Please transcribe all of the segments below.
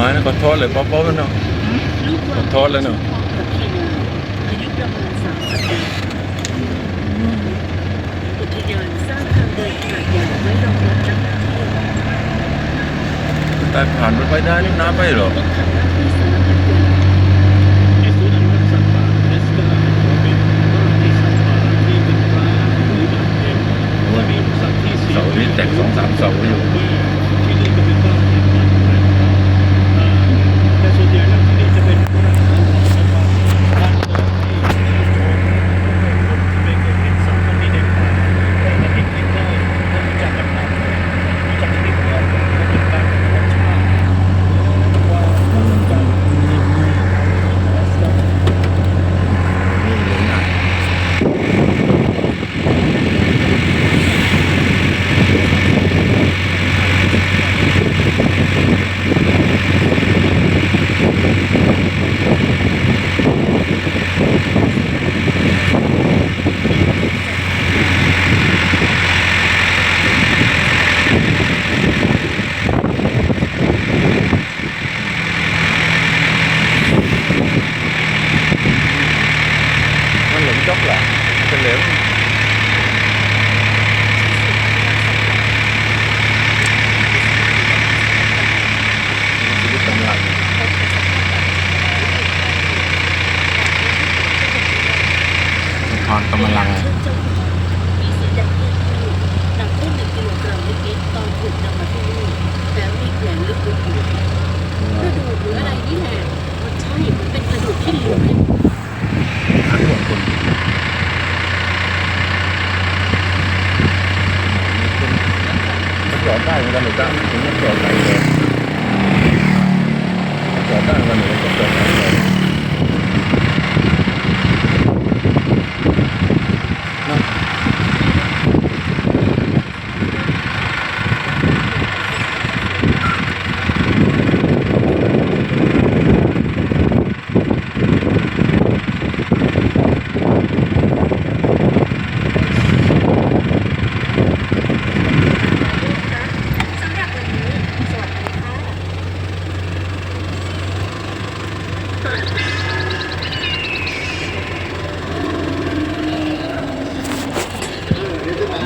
ขอโทษเลยป๊อปป๊อปเนาะลูกขอโทษเลยเนอะกบคีโนอาะมาณสามสัปดาห์อุทยานสร้างทางเนาดใหญ่ไว้รองรับนักท่องเที่ยวแต่ผ่านไปได้นี่น้ำไปหรอศูนย์อนุรักษ์สัตว์ป่าเอสก็ถือว่าเป็นว่าที่สัตว์ป่าที่เป็นร้านหรือบาดเจ็บว่ามีสัตว์ที่เสีย เสาร์นี้แตกสองสามเสาอยู่ ที่นี่ก็เป็นบ้านเห็นมันนะครับเอ่อแต่ส่วนใหญ่แล้วที่นี่จะเป็นบ้านสัตว์ป่าบ้านเกิดที่ไม่เคยเห็นสัตว์ที่เด็กป่าแต่เด็กกินได้ถ้ารู้จักกันมารู้จักชนิดเดียวก็เป็นการธรรมชาติว่าการ นี่เลยนะ มันหลงจอกเหรอเป็นเหลวชีวิตกำลัง พรกำลังมีสีแดงเลือดที่หนักขึ้นหนึ่งกิโลกรัมนิดๆตอนถูกนำมาที่นี่แล้วมีแผลลึกอยู่กระดูกหรืออะไรนี่แหละมันใช่มันเป็นกระดูกที่เหลือหาห่วงคนมันจอดได้เหมือนกันหรือเปล่าถึงมันจอดไหนเลยจอดได้เหมือนกันหรือว่าจอดไหน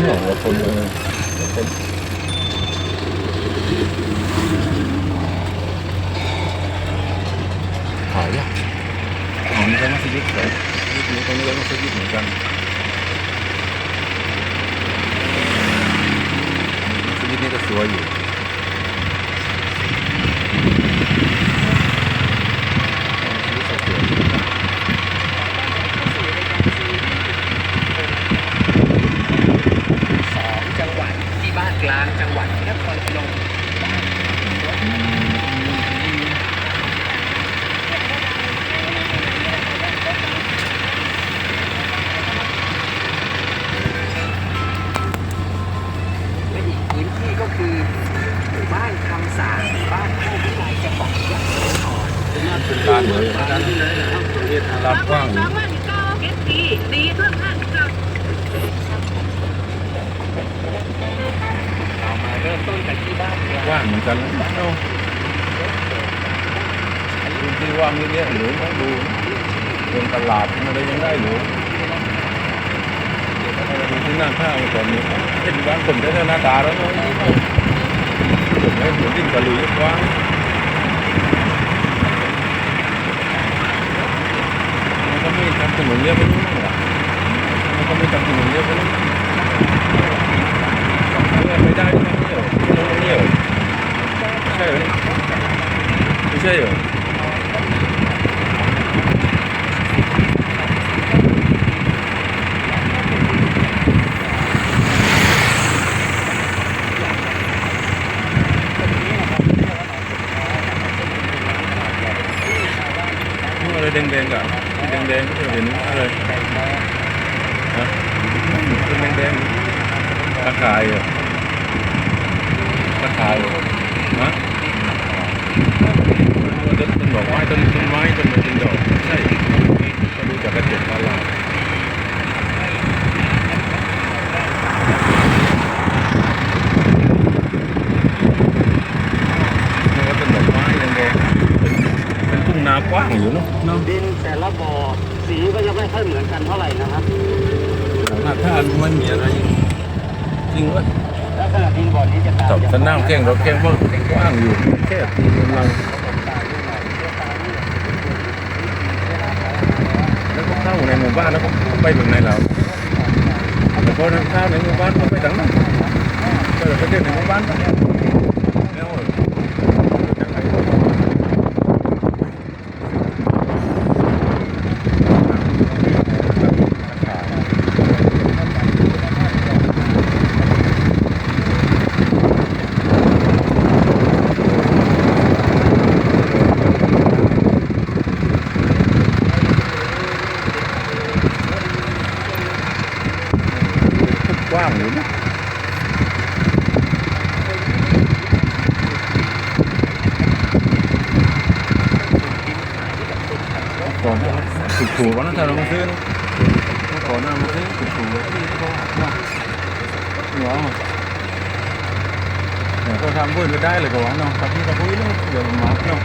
นี่หรอคนเลยคนหายอะหอมก็มัสยิดเลยยิดนี้ต เป็นลานเหมือนกันลานกว้างอยู่เรามาเริ่มต้นกันที่บ้านกลางว่างเหมือนกันนะเนาะพื้นที่ว่างเยอะๆหรือมาดูเป็นตลาดอะไรยังได้หรือดูที่หน้าข้าวตอนนี้เห็นบ้านคนได้หน้าตาแล้วเนาะผมให้หัวดิ้นกระลุยกว้างมันก็ไม่ ทำถนนเรียบไปนู่นึงหรอมันก็ไม่ทำถนนเรียบไปนู่นึงไปได้ไม่เที่ยวไม่เที่ยวใช่ไหมไม่ใช่เหรอ อะไร แดงๆอะแดงๆก็เห็นอะไรฮะเป็นแดงๆตะข่ายอะตะข่ายเหรอฮะต้นต้นดอกไม้ต้นต้นไม้ต้นไม้ต้นดอกใช่ก็ดูจากกระจกตลาดนี่ก็เป็นดอกไม้แดงๆ ไม่ค่ อยเหมือนกันเท่าไหร่นะครับหน้าท่ามันมีอะไรจริงวะลักษณะดินบ่อนี้จะต่างตบจากสนามแข่งรถแข่งว่ากว้างอยู่แค่ตีกำลังแล้วก็เข้าในหมู่บ้านแล้วก็ไปถึงไหนเราแต่พอนั้นเข้าในหมู่บ้านก็ไปถึงนั้นก็เลยไปเที่ยวในหมู่บ้านแล้วจะไป กว้างอยู่นะก่อนหน้าถูก ถูกก่อนน้าถ้าเรามาซื้อนะก่อนหน้ามาซื้อถูกถูกที่เขาว่าเหรอเนี่ยเขาทำบุญก็ได้เลยก็ว่าเนาะครับที่เขาพูดเนาะเดี๋ยวมาเนาะ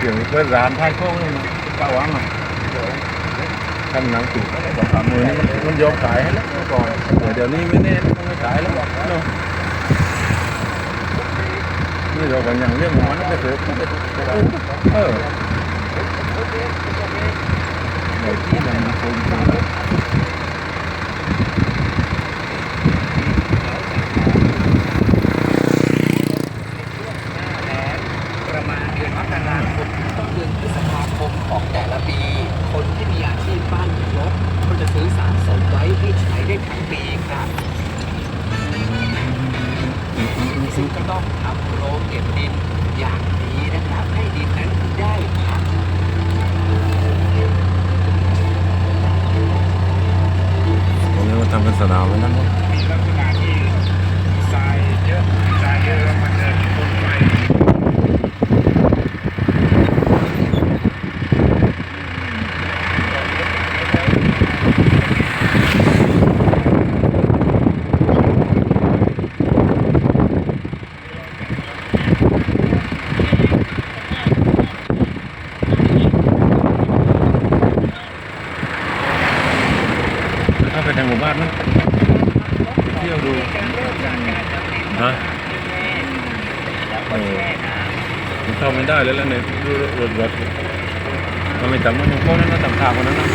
เดี๋ยวเปิดร้านท้ายโค้งเลยเนาะป้าหวังเนาะขั้นนังถูกสองสามมือนี่มันยอมขายให้แล้วก่อก่อนแต่เดี๋ยวนี้ไม่แน่มันไม่ขายแล้วเนาะนี่เราก็ยังเรื่องของมันก็เถอะเออ ซื้อสะสมไว้ให้ใช้ได้ทั้งปีครับซึ่งก็ต้องทำโรงเก็บดินอย่างดีนะครับ ให้ดินนั้นได้พัก ผมเรียกว่าทำเป็นสนามไว้นั่นวะ มีลักษณะที่ทรายเยอะทรายเยอะแล้วมันจะทนไฟ ถ้า ไปในหมู่บ้านนะเที่ยวดูฮะเออมันเข้าไม่ได้แล้วแล้วเนี่ยดูรถรถมันไม่จำมันยังโค้งนั้นนะจำทางคนนั้นนะ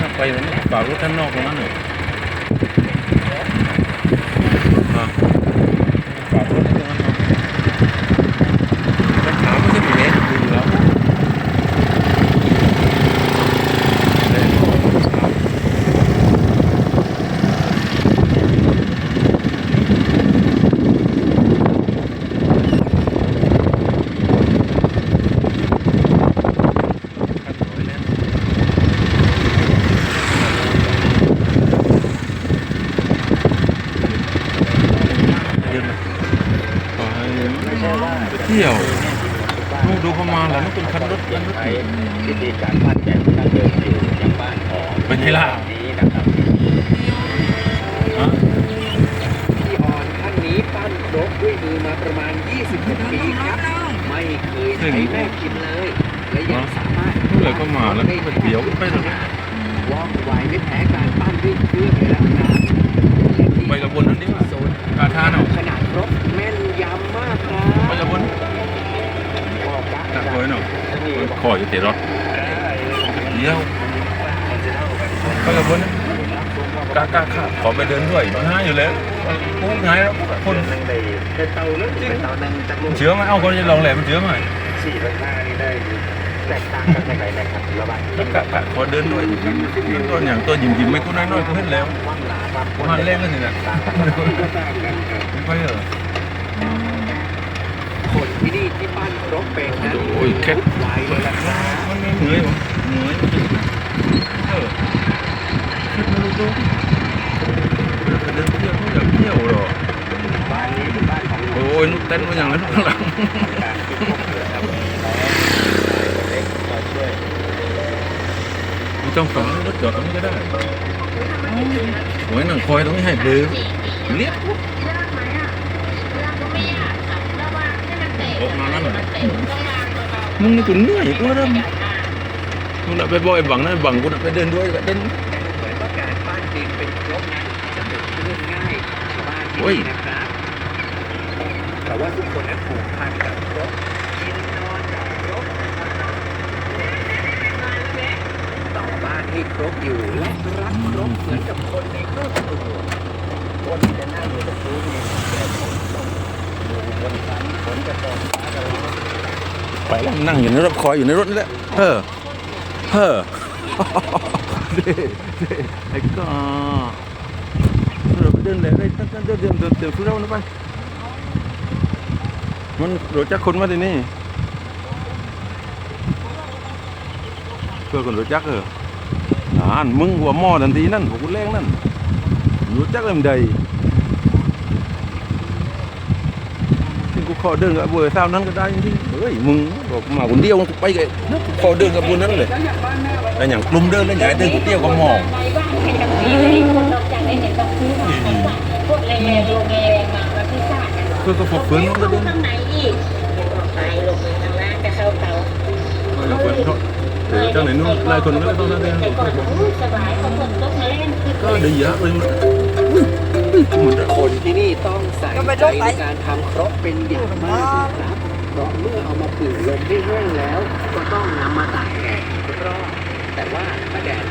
น่าไปมันฝากรถท่านนอกตรงนั้นเลยอะ ฝากรถตรงนั้นเนาะปัญหาไม่ใช่ปีนี้ดูแล้วเดินไปเที่ยวนู่นดูเขามาแล้วนั่นเป็นคั นรถคันรถอีกวิธีการพัดแบบตั้งเดิมอยู่อย่างบ้านของเป็นไงล่ะ นี้นะครับฮะพี่ออนท่านนี้ปั้นรถด้วยมือมาประมาณ 20กว่าปีครับ ไม่เคยใช้แม่พิมพ์เลย และยังสามารถเมื่อไหร่ก็มาแล้วก็ไปเดี๋ยวไปเลยว่องไวไม่แพ้การปั้นด้วยเครื่องเลยนะครับ ไปกับบนนั้นนี่ว่า โซน กาทานเอา ขนาดรถแม่นยำมากครับ ไปกับบนหนักเลยเนาะค อยอยู่ติดรถเดี๋ยวไปกับบนกากาขาขอไปเดินด้วยมันห้าอยู่แล้วกูไงแล้วคนเป็นเตาเรื่องเป็นเตาหนึ่งจากลูกเชื้อไหมเอาคนจะลองแหลมมันเชื้อไหมสี่พันห้านี่ได้แตกต่างกันยังไงนะครับระบายแล้วกะกะขอเดินด้วยตัวอย่างตัวหยิมหยิมไม่กูน้อยๆกูเห็นแล้วว่างหลาความกูหันเล่นกันสิเนี่ยก็ต่างกันครับไม่ค่อยเหรอ คนที่นี่ที่ปั้นรถเป็นนั้นโอ้ยแค่ไวเลยละครับมันเหนื่อยเหนื่อยเออแค่ไม่รู้ตัวเดินเที่ยวเขาอยากเที่ยวหรอบ้านนี้เป็นบ้านของโอ้ยนุ๊กเต้นมาอย่างนั้นข้างหลังการที่พวกเหลือครับเล็กมาช่วยไม่ต้องฝังรถจอดตรงนี้ก็ได้โอ้ยหนังคอยต้องให้เบลอเรียบออก มานั่นเหรอมึงนี่กูเหนื่อยกูเริ่มมึงน่ะไปบ่อยบังนะบังกูน่ะไปเดินด้วยก็เดินเหมือนว่าการปั้นดินเป็นครกนั้นจะเป็นเรื่องง่ายของชาวบ้านที่นี่นะครับแต่ว่าทุกคนนั้นผูกพันกับครกกินนอนกับครกต่อบ้านให้ครกอยู่และรักครกเหมือนกับคนในครอบครัวคนที่จะนั่งอยู่ตรงนู้นเนี่ยแกฝนตกอยู่บนฟ้าฝนจะตกฟ้าจะร้อง ไปแล้วนั่งอยู่ในรถคอยอยู่ในรถนี่แหละเฮ้อเฮ้อเด้เด้ไอ้ก็เราไปเดินเลยได้ตั้งเดินเดินเดินเดินทุเรานะไปมันรถจักรคนมาที่นี่เพื่อคนรถจักรเอออ่านมึงหัวหม้อทันทีนั่นหัวกูแรงนั่นรถจักรเล่มใดซึ่ง กูขอเดินกับเบอร์เท่านั้นก็ได้จริงๆเฮ้ยมึงบอกมาคนเดียวกูไปเลยกูขอเดินกับบุญนั้นเลยแต่อย่างกลุ่มเดินแล้วใหญ่เดินกูเดียวกับหม้อในบ้านใครจะมีคนนอกจากได้เห็นต้องซื้อมาพวกแรงๆโรงแรงมามาพิซซ่ากันเพื่อก็พกฟื้นก็เดินข้างในอีกไปลงไปข้างล่างจะเข้าเตาเราเปิดเขาเออเจ้าไหนนู้นหลายคนก็เลยต้องนั่นเองแต่ก่อนอู้สบายเขาคนก็มาเล่นคือก็ดีเยอะเลยมัน คนที่นี่ต้องใส่ใจในการทำครบเป็นอย่างมากนะครับเพราะเมื่อเอามาผึ่งลมให้แห้งแล้ว ก็ต้องนำมาตากแดดรอบแต่ว่าแดด